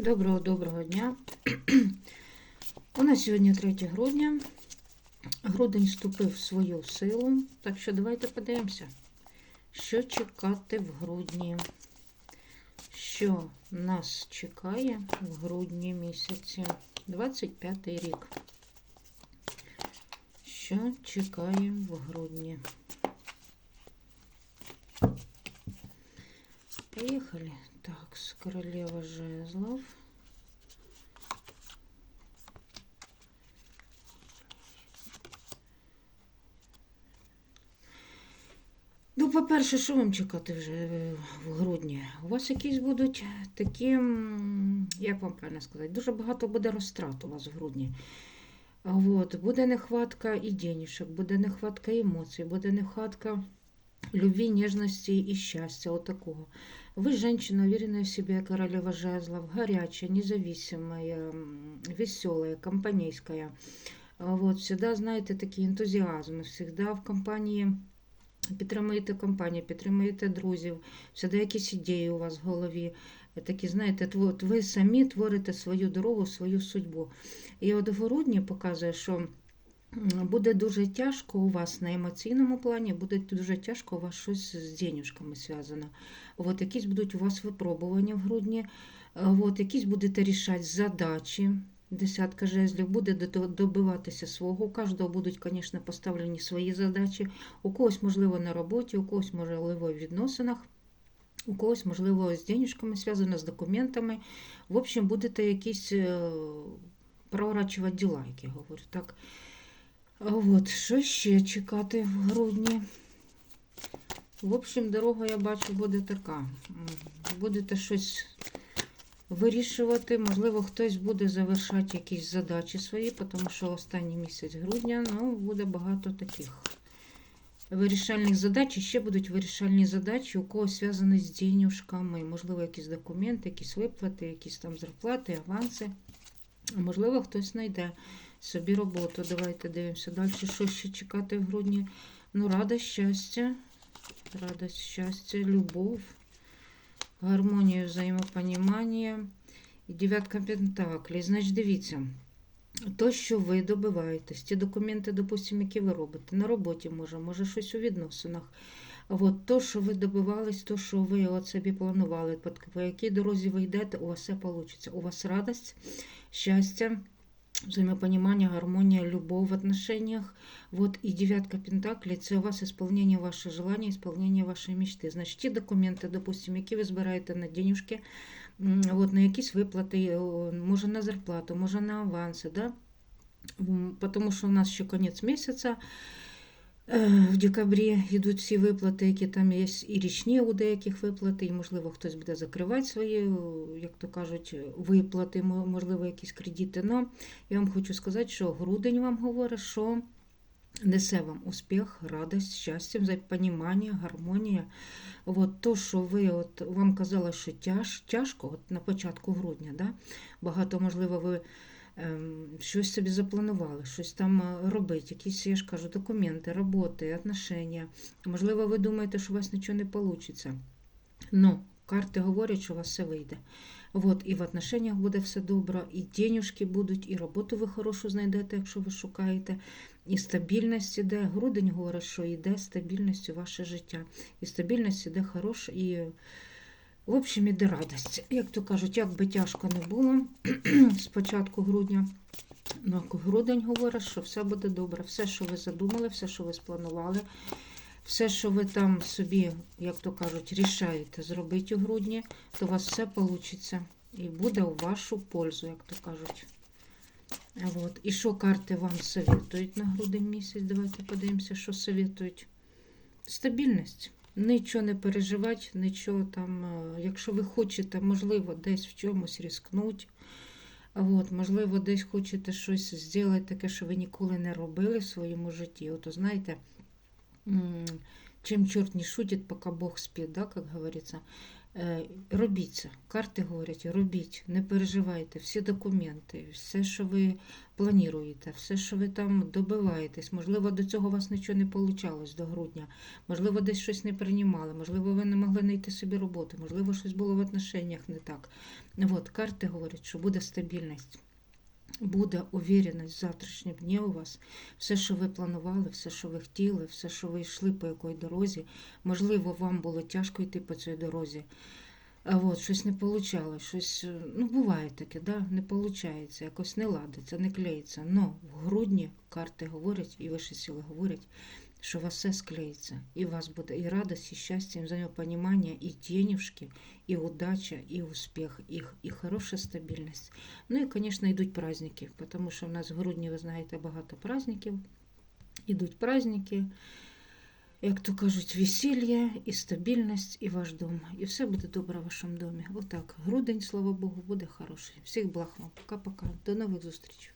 Доброго доброго дня. У нас сьогодні 3 грудня. Грудень вступив в свою силу. Так що давайте подивимося, що чекати в грудні. Що нас чекає в грудні місяці? 25 рік. Що чекає в грудні? Поехали. Так, королева жезлов. Ну, по-перше, що вам чекати вже е, в грудні? У вас якісь будуть такі, як вам правильно сказати, дуже багато буде розтрат у вас в грудні. От, буде нехватка і денежок, буде нехватка емоцій, буде нехватка любви, нежности и счастья, вот такого. Вы женщина, уверенная в себе, королева жезлов, горячая, независимая, веселая, компанейская. Вот, всегда, знаєте, такий ентузіазм, всегда в компанії підтримуєте компанію, підтримуєте друзів, всегда якісь ідеї у вас в голові. Такі, знаєте, тво- ви самі творите свою дорогу, свою судьбу. І от в грудні показує, що Буде дуже тяжко у вас на емоційному плані, буде дуже тяжко у вас щось з денюжками зв'язано. От якісь будуть у вас випробування в грудні, от якісь будете рішати задачі. Десятка жезлів буде добиватися свого. У кожного будуть, звісно, поставлені свої задачі. У когось, можливо, на роботі, у когось, можливо, в відносинах, у когось, можливо, з денежками зв'язано, з документами. В общем, будете якісь е, проворачувати діла, як я говорю. Так. От, що ще чекати в грудні? В общем, дорога, я бачу, буде така. Будете щось вирішувати. Можливо, хтось буде завершати якісь задачі свої, тому що останній місяць грудня ну, буде багато таких вирішальних задач. Ще будуть вирішальні задачі, у кого зв'язані з денюжками. Можливо, якісь документи, якісь виплати, якісь там зарплати, аванси. Можливо, хтось знайде собі роботу. Давайте дивимося далі, що ще чекати в грудні. Ну, радость, щастя, радость, щастя, любов, гармонію, взаємопонімання і дев'ятка пентаклей. Значить, дивіться, то, що ви добиваєтесь, ті документи, допустимо, які ви робите, на роботі може, може щось у відносинах. От то, що ви добивались, то, що ви от собі планували, по якій дорозі ви йдете, у вас все вийде. У вас радость, щастя, взаимопонимание, гармония, любовь в отношениях. Вот и девятка пентаклей, это у вас исполнение ваших желаний, исполнение вашей мечты. Значить, ті документи, допустим, які ви збираєте на денежки, вот, на якісь виплати, о, може на зарплату, може на аванси, да? М, Потому що у нас ще кінець місяця. Е, В декабрі йдуть всі виплати, які там є, і річні у деяких виплати, і, можливо, хтось буде закривати свої, як то кажуть, виплати, можливо, якісь кредити. Но я вам хочу сказати, що грудень вам говорить, що несе вам успіх, радость, щастя, взаємопонімання, гармонія. От то, що ви, от, вам казали, що тяж, тяжко, от на початку грудня, да? багато, можливо, ви щось собі запланували, щось там е, робити, якісь, я ж кажу, документи, роботи, отношення. Можливо, ви думаєте, що у вас нічого не вийде. Ну, карти говорять, що у вас все вийде. От, і в отношеннях буде все добре, і денюжки будуть, і роботу ви хорошу знайдете, якщо ви шукаєте, і стабільність іде. Грудень говорить, що йде стабільність у ваше життя. І стабільність іде хороша, і, в общем, іде радість. Як то кажуть, як би тяжко не було з початку грудня. Ну, грудень говорить, що все буде добре. Все, що ви задумали, все, що ви спланували, все, що ви там собі, як то кажуть, рішаєте зробити у грудні, то у вас все вийде і буде у вашу пользу, як то кажуть. От. І що карти вам советують на грудень місяць? Давайте подивимося, що советують. Стабільність. Нічого не переживати, нічого там, е, якщо ви хочете, можливо, десь в чомусь різкнути. От, можливо, десь хочете щось зробити таке, що ви ніколи не робили в своєму житті. От, знаєте, чим чорт не шутить, поки Бог спить, да, як говориться. Е, Робіть це. Карти говорять, робіть, не переживайте, всі документи, все, що ви плануєте, все, що ви там добиваєтесь. Можливо, до цього у вас нічого не вийшло до грудня. Можливо, десь щось не приймали, можливо, ви не могли знайти собі роботу, можливо, щось було в отношеннях не так. От, карти говорять, що буде стабільність. Буде увереність в завтрашнім дні у вас. Все, що ви планували, все, що ви хотіли, все, що ви йшли по якій дорозі. Можливо, вам було тяжко йти по цій дорозі. А от щось не вийшло, щось, е, ну, буває таке, да? не виходить, якось не ладиться, не клеїться. Но в грудні карти говорять, і вищі сили говорять, що у вас все склеїться. І у вас буде і радість, і щастя, і взаємопонімання, і денежки, і удача, і успіх, і, і хороша стабільність. Ну і, звісно, йдуть праздники, тому що в нас в грудні, ви знаєте, багато праздників. Ідуть праздники, як то кажуть, весілля і стабільність, і ваш дом. І все буде добре в вашому домі. Отак. Грудень, слава Богу, буде хороший. Всіх благ вам. Пока-пока. До нових зустрічей.